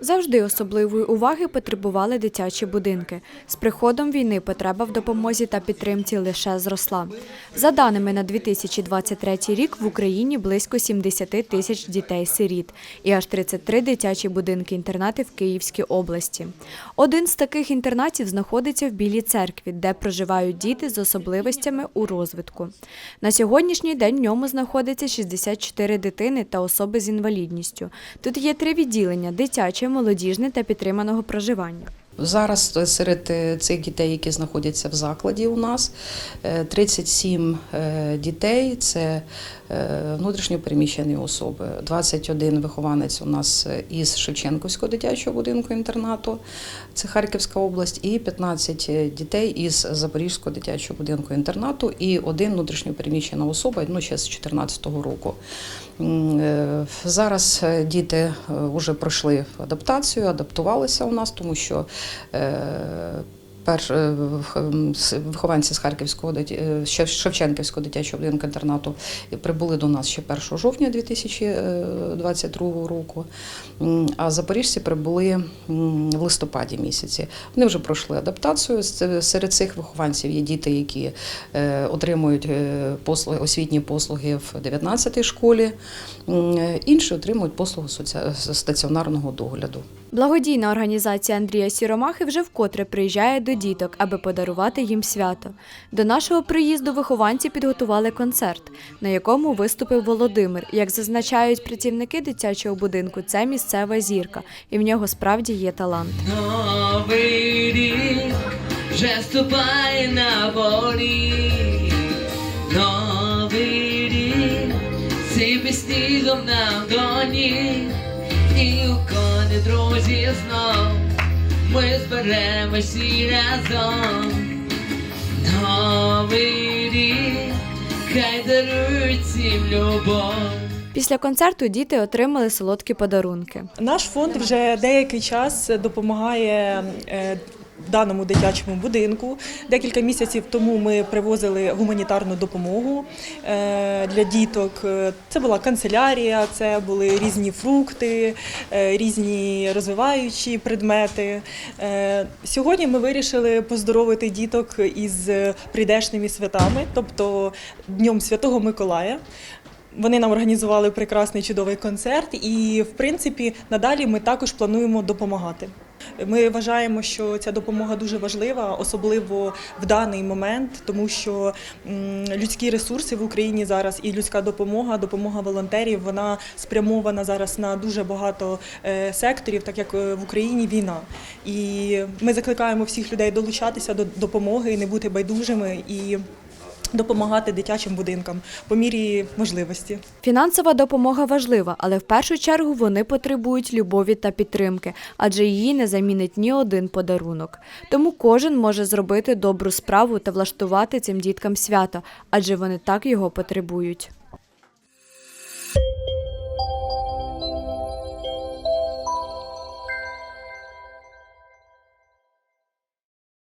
Завжди особливої уваги потребували дитячі будинки. З приходом війни потреба в допомозі та підтримці лише зросла. За даними на 2023 рік в Україні близько 70 тисяч дітей-сиріт і аж 33 дитячі будинки-інтернати в Київській області. Один з таких інтернатів знаходиться в Білій церкві, де проживають діти з особливостями у розвитку. На сьогоднішній день в ньому знаходиться 64 дитини та особи з інвалідністю. Тут є три відділення: дитяче, молодіжне та підтриманого проживання. Зараз серед е, цих дітей, які знаходяться в закладі, у нас е, 37 е, дітей це е, внутрішньо переміщені особи. 21 вихованець у нас е, із Шевченківського дитячого будинку інтернату, це Харківська область, і 15 дітей із Запорізького дитячого будинку інтернату, і один внутрішньо переміщена особа, ну ще з 2014 року. Е, Зараз е, діти вже пройшли адаптацію, адаптувалися у нас, тому що е, е, с- вихованці з Харківського е, Шев- Шевченківського дитячого будинку інтернату прибули до нас ще 1 жовтня 2022 року, а запоріжці прибули в листопаді місяці. Вони вже пройшли адаптацію. Серед цих вихованців є діти, які е, отримують е, послуги, освітні послуги в 19-й школі, е, інші отримують послугу стаціонарного догляду. Благодійна організація Андрія Сіромахи вже вкотре приїжджає до діток, аби подарувати їм свято. До нашого приїзду вихованці підготували концерт, на якому виступив Володимир. Як зазначають працівники дитячого будинку, це місцева зірка, і в нього справді є талант. Новий рік вже ступає на волі. Новий рік сипе снігом на доні. І у коні друзі знов ми зберемось всі разом. Новий рік хай дарують всім любов. Після концерту діти отримали солодкі подарунки. Наш фонд вже деякий час допомагає е, даному дитячому будинку. Декілька місяців тому ми привозили гуманітарну допомогу е, для діток. Це була канцелярія, це були різні фрукти, е, різні розвиваючі предмети. Е, Сьогодні ми вирішили поздоровити діток із прийдешніми святами, тобто Днем Святого Миколая. Вони нам організували прекрасний чудовий концерт, і в принципі надалі ми також плануємо допомагати. Ми вважаємо, що ця допомога дуже важлива, особливо в даний момент, тому що людські ресурси в Україні зараз і людська допомога, допомога волонтерів, вона спрямована зараз на дуже багато е, секторів, так як е, в Україні війна. І ми закликаємо всіх людей долучатися до допомоги не бути байдужими і допомагати дитячим будинкам по мірі можливості. Фінансова допомога важлива, але в першу чергу вони потребують любові та підтримки, адже її не замінить ні один подарунок. Тому кожен може зробити добру справу та влаштувати цим діткам свято, адже вони так його потребують.